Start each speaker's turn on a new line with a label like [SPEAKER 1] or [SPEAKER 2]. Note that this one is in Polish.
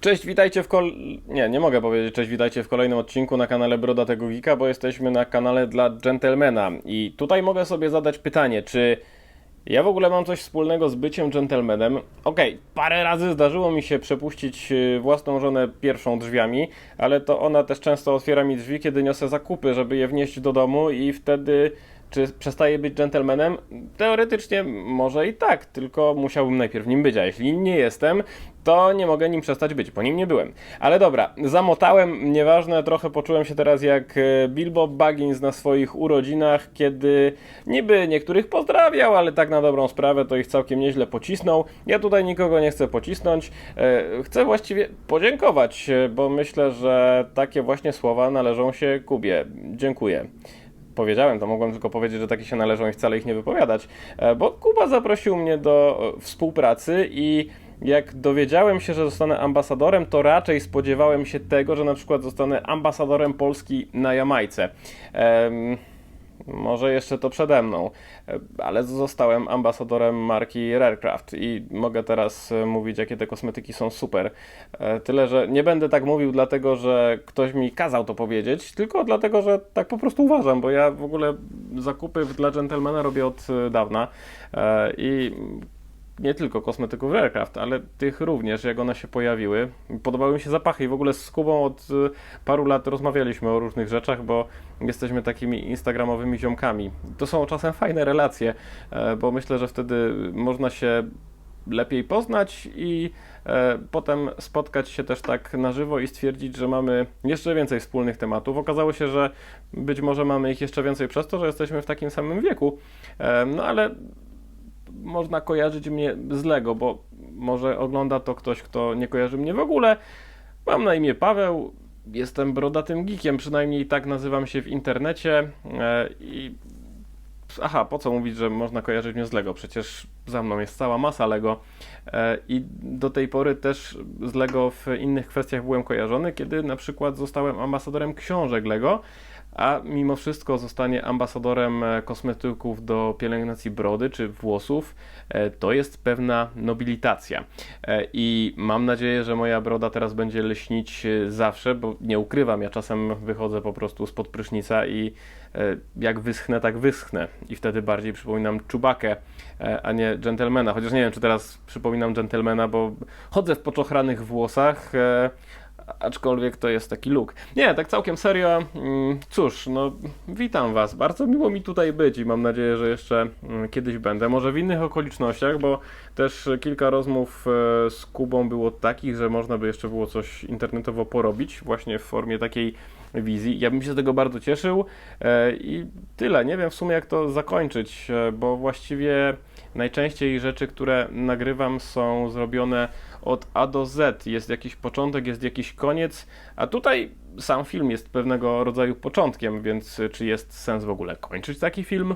[SPEAKER 1] Cześć, witajcie w kol... Nie, nie mogę powiedzieć cześć, witajcie w kolejnym odcinku na kanale Broda tego Geeka, bo jesteśmy na kanale dla gentlemana. I tutaj mogę sobie zadać pytanie, czy ja w ogóle mam coś wspólnego z byciem gentlemanem? Okej, parę razy zdarzyło mi się przepuścić y, własną żonę pierwszą drzwiami, ale to ona też często otwiera mi drzwi, kiedy niosę zakupy, żeby je wnieść do domu i wtedy czy przestaję być gentlemanem? Teoretycznie może i tak, tylko musiałbym najpierw nim być, a jeśli nie jestem, to nie mogę nim przestać być, bo nim nie byłem. Ale dobra, zamotałem, nieważne, trochę poczułem się teraz jak e, Bilbo Baggins na swoich urodzinach, kiedy niby niektórych pozdrawiał, ale tak na dobrą sprawę to ich całkiem nieźle pocisnął. Ja tutaj nikogo nie chcę pocisnąć, e, chcę właściwie podziękować, e, bo myślę, że takie właśnie słowa należą się Kubie. Dziękuję powiedziałem, to mogłem tylko powiedzieć, że takie się należą i wcale ich nie wypowiadać, e, bo Kuba zaprosił mnie do e, współpracy i jak dowiedziałem się, że zostanę ambasadorem, to raczej spodziewałem się tego, że na przykład zostanę ambasadorem Polski na Jamajce. Em, może jeszcze to przede mną, e, ale zostałem ambasadorem marki Rarecraft i mogę teraz e, mówić, jakie te kosmetyki są super. E, Tyle, że nie będę tak mówił, dlatego że ktoś mi kazał to powiedzieć, tylko dlatego, że tak po prostu uważam, bo ja w ogóle zakupy dla gentlemana robię od dawna i nie tylko kosmetyków Rarecraft, ale tych również, jak one się pojawiły. Podobały mi się zapachy i w ogóle z Kubą od y, paru lat rozmawialiśmy o różnych rzeczach, bo jesteśmy takimi instagramowymi ziomkami. To są czasem fajne relacje, e, bo myślę, że wtedy można się lepiej poznać i e, potem spotkać się też tak na żywo i stwierdzić, że mamy jeszcze więcej wspólnych tematów. Okazało się, że być może mamy ich jeszcze więcej przez to, że jesteśmy w takim samym wieku. E, no ale można kojarzyć mnie z Lego, bo może ogląda to ktoś, kto nie kojarzy mnie w ogóle. Mam na imię Paweł, jestem brodatym geekiem, przynajmniej tak nazywam się w internecie e, i aha, po co mówić, że można kojarzyć mnie z Lego? Przecież za mną jest cała masa Lego e, i do tej pory też z Lego w innych kwestiach byłem kojarzony, kiedy na przykład zostałem ambasadorem książek Lego, a mimo wszystko zostanie ambasadorem e, kosmetyków do pielęgnacji brody czy włosów, e, to jest pewna nobilitacja. E, I mam nadzieję, że moja broda teraz będzie lśnić zawsze, bo nie ukrywam, ja czasem wychodzę po prostu spod prysznica i jak wyschnę, tak wyschnę. I wtedy bardziej przypominam czubakę, a nie dżentelmena. Chociaż nie wiem, czy teraz przypominam dżentelmena, bo chodzę w poczochranych włosach. Aczkolwiek to jest taki look. Nie, tak całkiem serio, mm, cóż, no witam Was, bardzo miło mi tutaj być i mam nadzieję, że jeszcze mm, kiedyś będę, może w innych okolicznościach, bo też kilka rozmów e, z Kubą było takich, że można by jeszcze było coś internetowo porobić, właśnie w formie takiej wizji. Ja bym się z tego bardzo cieszył e, i tyle, nie wiem w sumie jak to zakończyć, e, bo właściwie najczęściej rzeczy, które nagrywam są zrobione od A do Z. Jest jakiś początek, jest jakiś koniec, a tutaj sam film jest pewnego rodzaju początkiem, więc czy jest sens w ogóle kończyć taki film?